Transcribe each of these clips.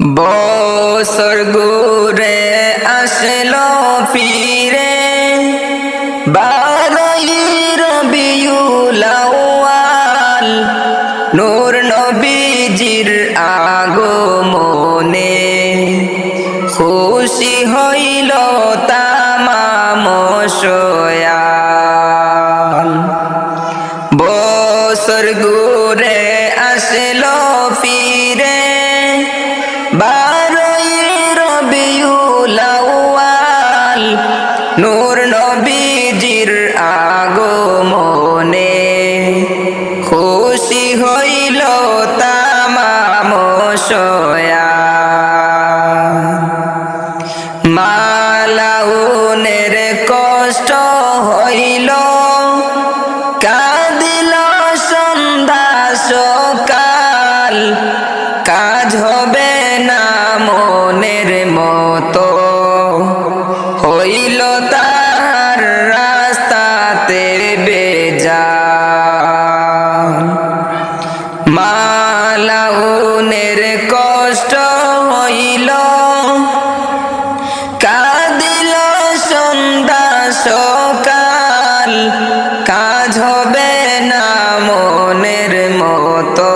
বছর ঘুরে আসলো ফিরে। বারোই রবিউল নূর নবীজির আগমনে। খুশি হইল তামাম সয়াল। ঘুরে আসলো নূর নবীজির আগমনে খুশি হইল তামাম সয়াল মালাউনের কষ্ট হইল, কাঁদিল সন্ধ্যা কাজ হবে না মনের মতো। কাজ হবে না মনের মতো।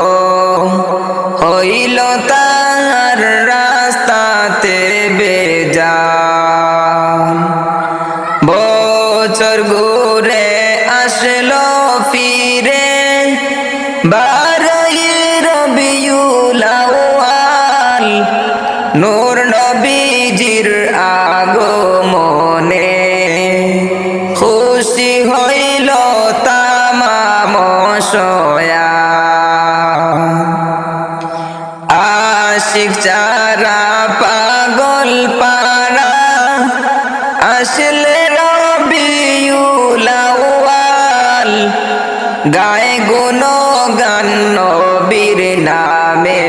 হইল তার রাস্তাতে বেজা। বছর ঘুরে আসলো ফিরে। বারোই রবিউল আউয়াল, নূর নবীজির আগমনে। আশিক চারা, পাগল পারা আসলে রবিউল আউয়াল, গায়ে গুণ গান নবীর নামে।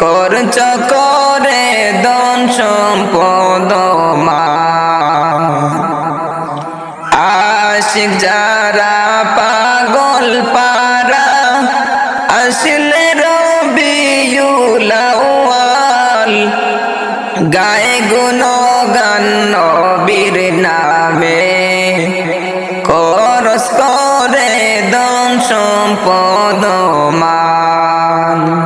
করচ করে দন সম্পদ মা। আশিক যারা গায়ে গুণ গান নবীর নামে। করস করে দন সম্পদ মান।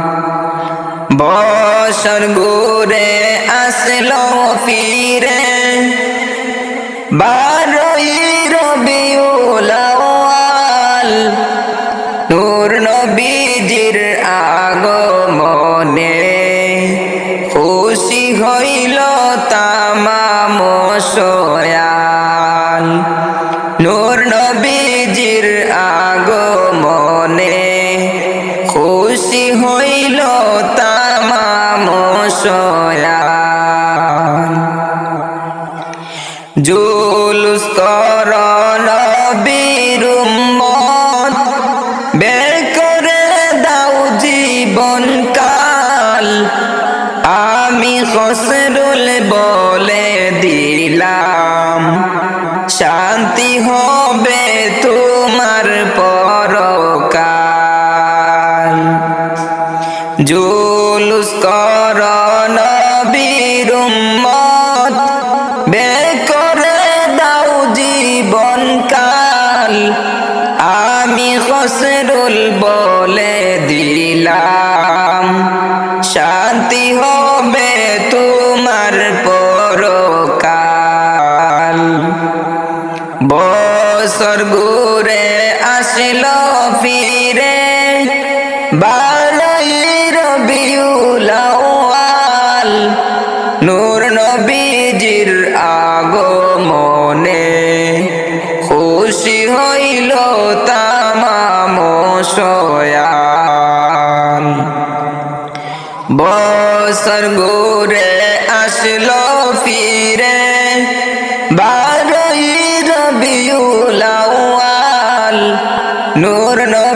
বছর ঘুরে আসলো ফিরে। বারোই রবিউল আউয়াল, নূর নবীজির আগমনে। হইল সয়াল নূর নবীজির আগমনে খুশি হইল সয়াল জুলুস আমি খসরুল বলে দিলাম। শান্তি হবে তোমার পরকাল। জুলুস কর নবীর উম্মত বের করে দাও জীবন কাল। আমি খসরুল বলে দিলাম। বছর ঘুরে আসলো ফিরে। বারোই রবিউল আউয়াল, নূর নবীজির আগমনে। খুশি হইল তামাম বছর ঘুরে আসলো ফিরে।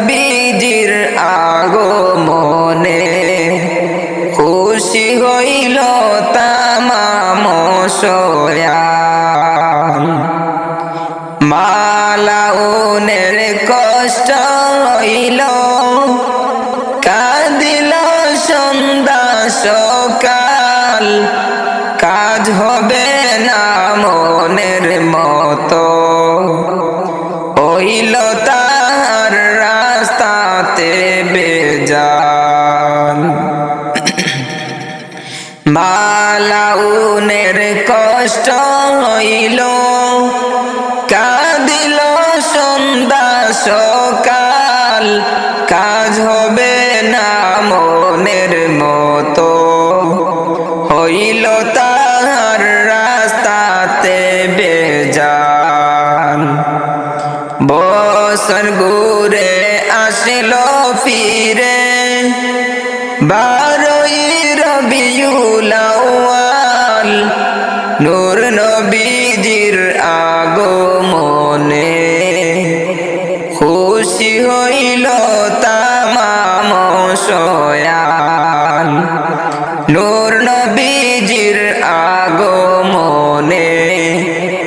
নবীজির আগমনে খুশি হইল তামাম সয়াল মালাউনের কষ্ট হইল কাঁদিল সন্ধ্যা সকাল। কাজ হবে মালাউনের কষ্ট হইল, কাঁদিল সন্ধ্যা সকাল। কাজ হবে না মনের মতো। হইল তার রাস্তাতে বেজান। বসন ঘুরে আসিল ফিরে বারোই রবিউল আউয়াল, নূর নবীজির আগমনে। খুশি হইল তামাম সয়াল, নূর নবীজির আগমনে।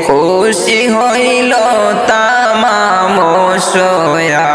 খুশি হইল তামাম সয়াল